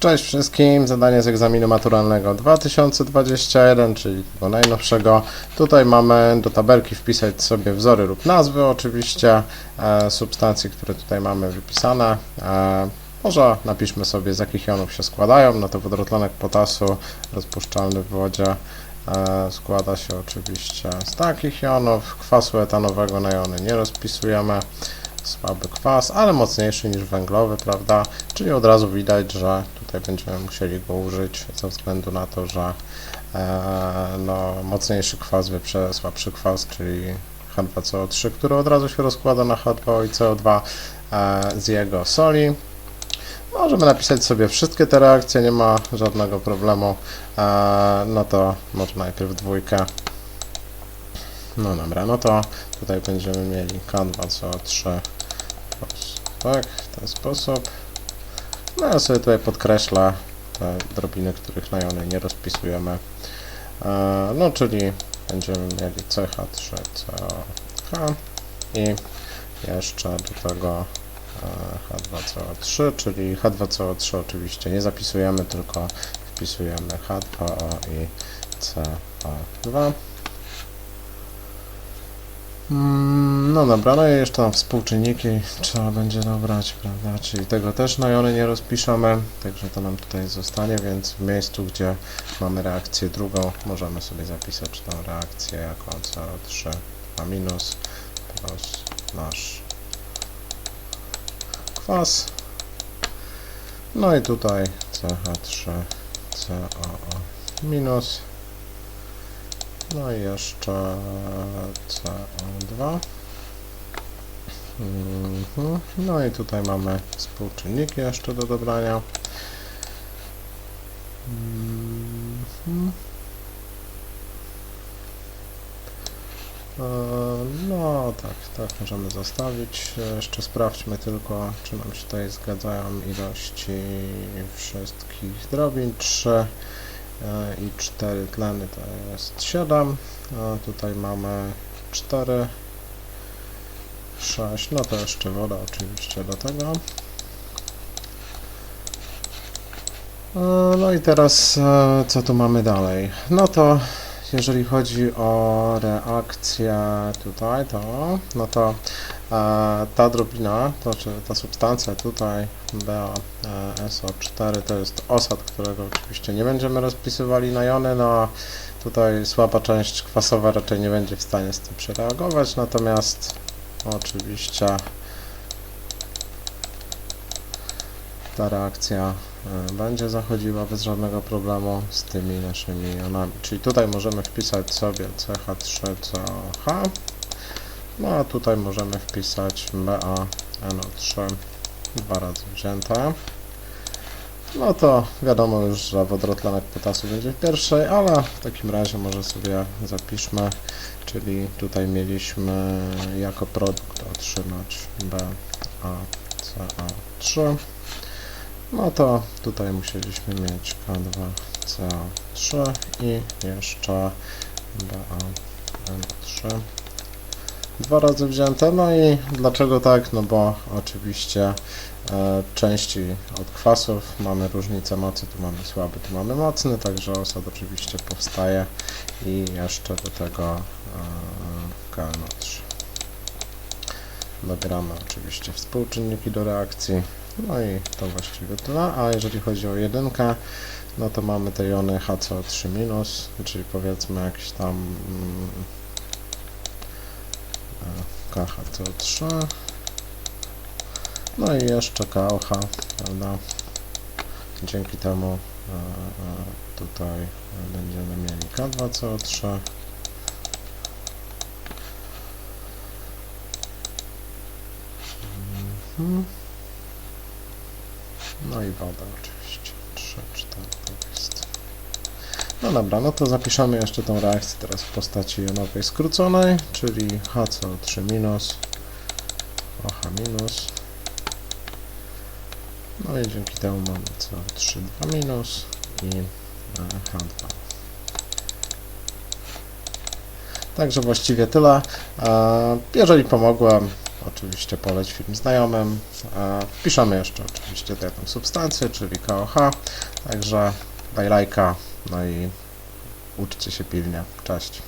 Cześć wszystkim, zadanie z egzaminu maturalnego 2021, czyli tego najnowszego. Tutaj mamy do tabelki wpisać sobie wzory lub nazwy oczywiście e, substancji, które tutaj mamy wypisane. E, może napiszmy sobie z jakich jonów się składają, no to wodorotlenek potasu rozpuszczalny w wodzie e, składa się oczywiście z takich jonów. Kwasu etanowego na jony nie rozpisujemy słaby kwas, ale mocniejszy niż węglowy, prawda? Czyli od razu widać, że tutaj będziemy musieli go użyć ze względu na to, że e, no, mocniejszy kwas wyprze słabszy kwas, czyli H2CO3, który od razu się rozkłada na H2O i CO2 e, z jego soli. Możemy napisać sobie wszystkie te reakcje, nie ma żadnego problemu. E, no to może najpierw dwójkę. No dobra, no to tutaj będziemy mieli K2CO3 tak, w ten sposób. No ja sobie tutaj podkreślę te drobiny, których na jony nie rozpisujemy. E, no czyli będziemy mieli CH3COH i jeszcze do tego e, H2CO3, czyli H2CO3 oczywiście nie zapisujemy, tylko wpisujemy H2O i CO2. Mm, No dobra, no i jeszcze tam współczynniki trzeba będzie dobrać, prawda, czyli tego też na jony nie rozpiszemy, także to nam tutaj zostanie, więc w miejscu, gdzie mamy reakcję drugą, możemy sobie zapisać tą reakcję jako CO3 a minus plus nasz kwas. No i tutaj CH3 COO minus no i jeszcze CO2. Mhm. No i tutaj mamy współczynniki jeszcze do dobrania. Mhm. E, No tak, tak możemy zostawić. Jeszcze sprawdźmy tylko, czy nam się tutaj zgadzają ilości wszystkich drobin. 3 e, i 4 tleny to jest 7. A tutaj mamy 4, 6, no to jeszcze woda oczywiście do tego. E, No i teraz e, co tu mamy dalej? No to jeżeli chodzi o reakcję tutaj, to no to e, ta drobina, to czy ta substancja tutaj BaSO4 to jest osad, którego oczywiście nie będziemy rozpisywali na jony, no tutaj słaba część kwasowa raczej nie będzie w stanie z tym przereagować, natomiast oczywiście ta reakcja będzie zachodziła bez żadnego problemu z tymi naszymi jonami. Czyli tutaj możemy wpisać sobie CH3COH, no a tutaj możemy wpisać BaNO3 dwa razy wzięte. No to wiadomo już, że wodorotlenek potasu będzie w pierwszej, ale w takim razie może sobie zapiszmy, czyli tutaj mieliśmy jako produkt otrzymać BaCO3. No to tutaj musieliśmy mieć K2CO3 i jeszcze BaNO3 dwa razy wzięte. No i dlaczego tak? No bo oczywiście e, części od kwasów mamy różnicę mocy, tu mamy słaby, tu mamy mocny, także osad oczywiście powstaje i jeszcze do tego e, KNO3. Dobieramy oczywiście współczynniki do reakcji. No i to właściwie tyle. A jeżeli chodzi o jedynkę, no to mamy te jony HCO3-, czyli powiedzmy jakiś tam mm, e, KHCO3. No i jeszcze KOH, prawda? Dzięki temu e, e, tutaj będziemy mieli K2CO3. Mhm. No i woda oczywiście. 3, 4, tak jest. No dobra, no to zapiszemy jeszcze tą reakcję teraz w postaci jonowej skróconej, czyli HCO3 minus, OH minus. No i dzięki temu mamy CO3 2 minus i e, H2. Także właściwie tyle. E, Jeżeli pomogłem, oczywiście poleć film znajomym. Wpiszemy jeszcze oczywiście tę substancję, czyli KOH, także daj lajka, no i uczcie się pilnie. Cześć.